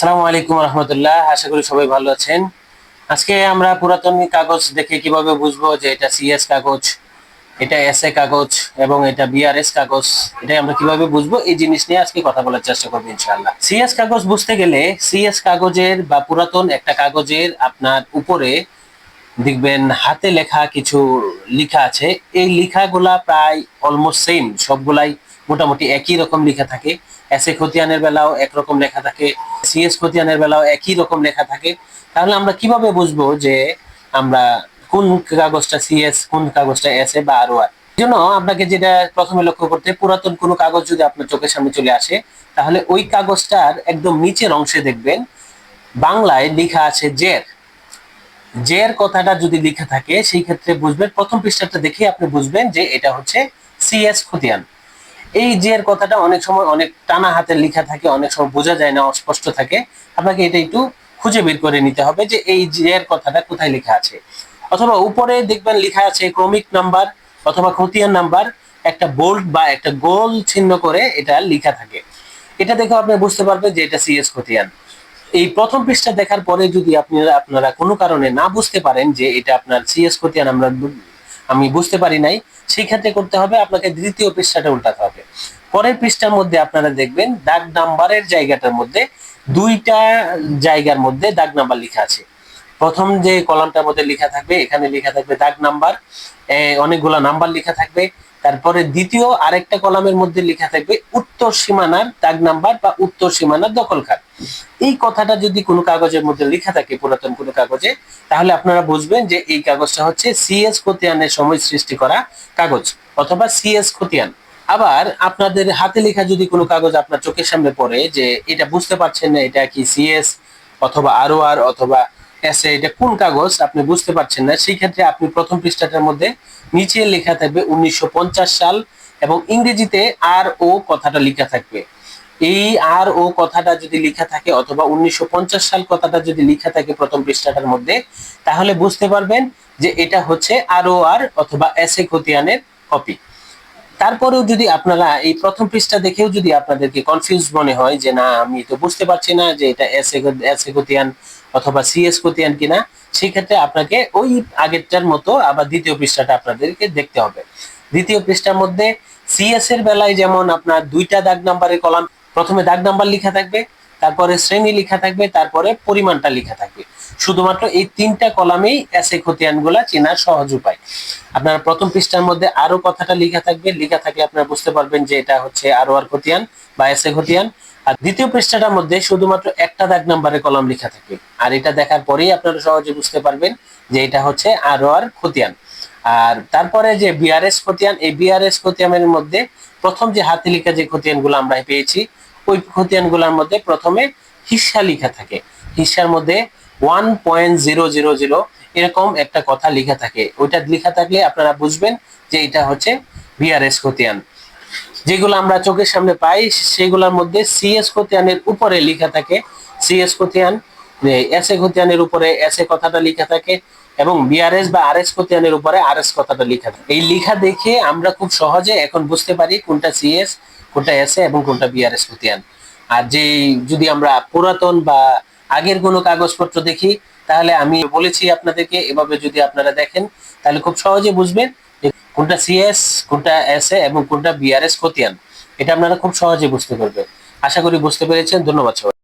আসসালামু আলাইকুম রহমতুল্লাহ, আশা করি সবাই ভালো আছেন। আজকে আমরা পুরাতন কাগজ দেখে কীভাবে বুঝব যে এটা সিএস কাগজ, এটা এস এ কাগজ এবং এটা বিআরএস কাগজ এটা আমরা কীভাবে বুঝব? এই জিনিস নিয়ে আজকে কথা বলার চেষ্টা করব ইনশাআল্লাহ। সিএস কাগজ বুঝতে গেলে সিএস কাগজের বা পুরাতন একটা কাগজের আপনার উপরে দেখবেন হাতে লেখা কিছু লেখা আছে। এই লেখাগুলা প্রায় অলমোস্ট সেম সবগুলাই মোটামুটি একই রকম লেখা থাকে। এস এ খতিয়ানের বেলাও একরকম লেখা থাকে সিএস খতিয়ানের বেলাও একই রকম লেখা থাকে। তাহলে আমরা কীভাবে বুঝব যে আমরা কোন কাগজটা সিএস কোন কাগজটা এস এ বা আরও আর জন্য আপনাকে যেটা প্রথমে লক্ষ্য করতে পুরাতন কোনো কাগজ যদি আপনার চোখের সামনে চলে আসে, তাহলে ওই কাগজটার একদম নিচের অংশে দেখবেন, বাংলায় লেখা আছে জের। জের কথাটা যদি লেখা থাকে, সেই ক্ষেত্রে বুঝবেন, প্রথম পৃষ্ঠাটা দেখে আপনি বুঝবেন যে এটা হচ্ছে সিএস খতিয়ান। এই জের কথাটা অনেক সময় অনেক টানা হাতের লেখা থাকে, অনেক সময় বোঝা যায় না, অস্পষ্ট থাকে। আপনাকে এটা একটু খুঁজে বের করে নিতে হবে যে এই জের কথাটা কোথায় লেখা আছে। অথবা উপরে দেখবেন লেখা আছে ক্রমিক নাম্বার অথবা খতিয়ান নাম্বার, একটা বোল্ড বা একটা গোল চিহ্ন করে এটা লেখা থাকে। এটা দেখে আপনি বুঝতে পারবেন যে এটা সিএস খতিয়ান। এই প্রথম পৃষ্ঠা দেখার পরে যদি আপনারা আপনারা কোনো কারণে না বুঝতে পারেন যে এটা আপনার সিএস খতিয়ান আমরা, আমি বুঝতে পারি নাই, সেই ক্ষেত্রে করতে হবে আপনাকে দ্বিতীয় পৃষ্ঠাটা উল্টাতে হবে। পরের পৃষ্ঠার মধ্যে আপনারা দেখবেন দাগ নাম্বারের জায়গাটার মধ্যে, দুইটা জায়গার মধ্যে দাগ নাম্বার লেখা আছে। প্রথম যে কলামটার মধ্যে লেখা থাকবে, এখানে লেখা থাকবে দাগ নাম্বার অনেকগুলো নাম্বার লেখা থাকবে। তারপরে দ্বিতীয় আরেকটা কলামের মধ্যে লেখা থাকবে উত্তর সীমানার দাগ নাম্বার বা উত্তর সীমানার দখলকার এই কথাটা যদি কোনো কাগজের মধ্যে লেখা থাকে, পুরাতন কোনো কাগজে, তাহলে আপনারা বুঝবেন যে এই কাগজটা হচ্ছে সিএস খতিয়ানের সময় সৃষ্টি করা কাগজ অথবা সিএস খতিয়ান। আবার আপনাদের হাতে লেখা যদি কোনো কাগজ আপনার চোখের সামনে পড়ে যে এটা বুঝতে পারছেন না, এটা কি সিএস অথবা আরও আর অথবা এসে এটা কোন কাগজ আপনি বুঝতে পারছেন না, সেই ক্ষেত্রে আপনি প্রথম পৃষ্ঠাটার মধ্যে নিচে লেখা থাকবে উনিশশো পঞ্চাশ সাল এবং ইংরেজিতে আর ও কথাটা লেখা থাকবে। এই আর ও কথাটা যদি লেখা থাকে অথবা উনিশশো পঞ্চাশ সাল কথাটা যদি লেখা থাকে প্রথম পৃষ্ঠাটার মধ্যে, তাহলে বুঝতে পারবেন যে এটা হচ্ছে আর ও আর অথবা এসে খতিয়ানের কপি তারপরেও যদি আপনারা এই প্রথম পৃষ্ঠা দেখেও যদি আপনাদেরকে কনফিউজ মনে হয় যে না, আমি তো বুঝতে পারছি না যে এটা এস এস গতিয়ান অথবা সিএস গতিয়ান কিনা সেই ক্ষেত্রে আপনাকে ওই আগেরটার মতো আবার দ্বিতীয় পৃষ্ঠাটা আপনাদেরকে দেখতে হবে। দ্বিতীয় পৃষ্ঠার মধ্যে সিএস এর বেলায় যেমন আপনার দুইটা দাগ নাম্বারের কলাম, প্রথমে দাগ নাম্বার লেখা থাকবে, তারপরে শ্রেণি লেখা থাকবে, তারপরে পরিমাণটা লেখা থাকবে। শুধুমাত্র এই তিনটা কলামেই এসে খতিয়ানগুলা চেনার সহজ উপায়। আপনারা প্রথম পৃষ্ঠার মধ্যে আরও কথাটা লেখা থাকবে, লেখা থাকলে আপনারা বুঝতে পারবেন যে এটা হচ্ছে আরও আর খতিয়ান বা এসে খতিয়ান। আর দ্বিতীয় পৃষ্ঠাটার মধ্যে শুধুমাত্র একটা দাগ নাম্বারের কলম লেখা থাকবে। আর এটা দেখার পরেই আপনারা সহজে বুঝতে পারবেন যে এটা হচ্ছে আরও আর খতিয়ান। আর তারপরে যে বিআরএস খতিয়ান, এই বিআরএস খতিয়ানের মধ্যে প্রথম যে হাতে লেখা যে খতিয়ানগুলো আমরা পেয়েছি, ওই খতিয়ানগুলোর মধ্যে প্রথমে হিস্সা লেখা থাকে। হিস্সার মধ্যে one point zero zero zero এরকম একটা কথা লেখা থাকে। ওইটা লেখা থাকলে আপনারা বুঝবেন যে এটা হচ্ছে বিআরএস খতিয়ান। যেগুলো আমরা চোখের সামনে পাই, সেগুলোর মধ্যে সিএস খতিয়ানের উপরে লেখা থাকে। সিএস খতিয়ান এস এ খতিয়ানের উপরে এস এ কথাটা লেখা থাকে এবং বিআরএস বা আর এস খতিয়ানের উপরে আর এস কথাটা লেখা থাকে। এই লেখা দেখে আমরা খুব সহজে এখন বুঝতে পারি কোনটা সিএস কোনটা এস এ এবং কোনটা বিআরএস খতিয়ান। আর যে যদি আমরা পুরাতন বা আগের কোনো কাগজপত্র দেখি, তাহলে আমি বলেছি আপনাদেরকে, এভাবে যদি আপনারা দেখেন, তাহলে খুব সহজে বুঝবেন কোনটা সিএস কোনটা এস এ এবং কোনটা বিআরএস খতিয়ান। এটা আপনারা খুব সহজে বুঝতে পারবেন। আশা করি বুঝতে পেরেছেন। ধন্যবাদ সবাই